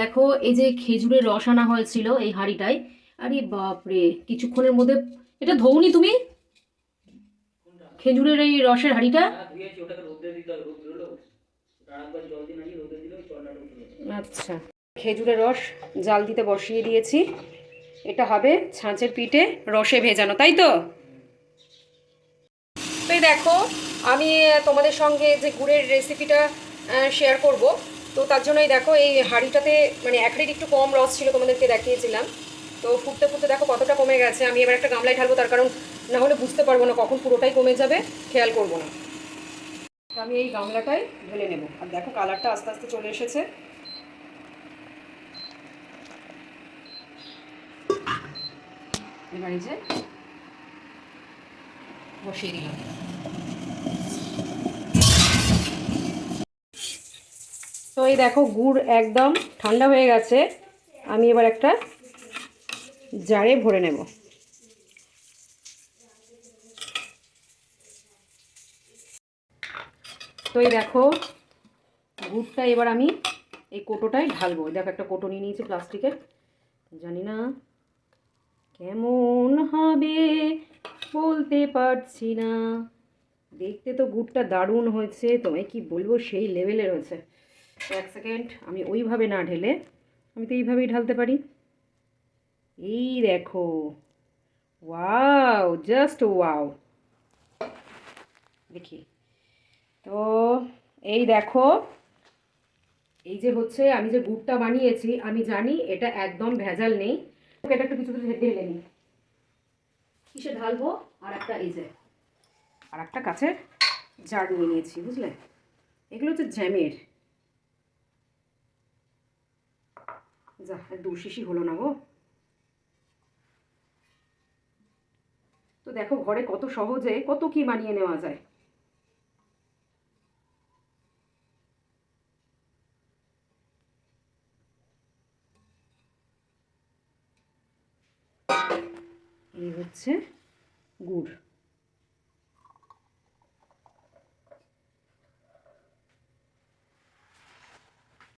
দেখো এই যে খেজুরের রস আনা হয়েছিল এই হাঁড়িটায় আরে বাপরে কিছুক্ষণের মধ্যে এটা ধৌনি তুমি? খেজুরের এই রসের হাঁড়িটা? যাবে। আচ্ছা খেজুরের রস জাল দিতে বসিয়ে দিয়েছি। এটা হবে ছাঁচের পিঠে রসে ভেজানো তাই তো? তো এই দেখো আমি তোমাদের সঙ্গে যে গুড়ের রেসিপিটা শেয়ার করব তো তার জন্যই দেখো, এই হাঁড়িটাতে মানে এক হাঁড়ির একটু কম রস ছিল তোমাদেরকে দেখিয়েছিলাম। তো ফুটতে ফুটতে দেখো কতটা কমে গেছে। আমি এবার একটা গামলায় ঢালবো, তার কারণ না হলে বুঝতে পারব না কখন পুরোটাই কমে যাবে, খেয়াল করব না। তো আমি এই গামলাটাই ঢেলে নেব। আর দেখো কালারটা আস্তে আস্তে চলে এসেছে। এবার এই যে বসিয়ে দিলাম। তো এই দেখো গুড় একদম ঠান্ডা হয়ে গেছে। আমি এবার একটা জারে ভরে নেব। তো এই দেখো গুড়টা এবার আমি এই কোটোটায় ঢালবো। দেখো একটা কোটো নিয়ে নিয়েছি প্লাস্টিকের জানি না কেমন হবে, বলতে পারছি না। দেখতে তো গুড়টা দারুণ হয়েছে। তোমায় কি বলব, সেই লেভেলের হয়েছে। এক সেকেন্ড, আমি ওইভাবে না ঢেলে, আমি তো এইভাবেই ঢালতে পারি। এই দেখো, ওয়াও, জাস্ট ওয়াও। দেখি, তো এই দেখো, এই যে হচ্ছে আমি যে গুড়টা বানিয়েছি, আমি জানি এটা একদম ভেজাল নেই। এটা একটু কিছু কিছু ঢেলে নিই। কিসে ঢালবো? আর একটা এই যে, আর একটা কাছের জার নিয়ে নিয়েছি, বুঝলে? এগুলো হচ্ছে জ্যামের। যা দু শিশি হলো না গো। তো দেখো ঘরে কত সহজে, কত কি বানিয়ে নেওয়া যায়। হচ্ছে গুড়।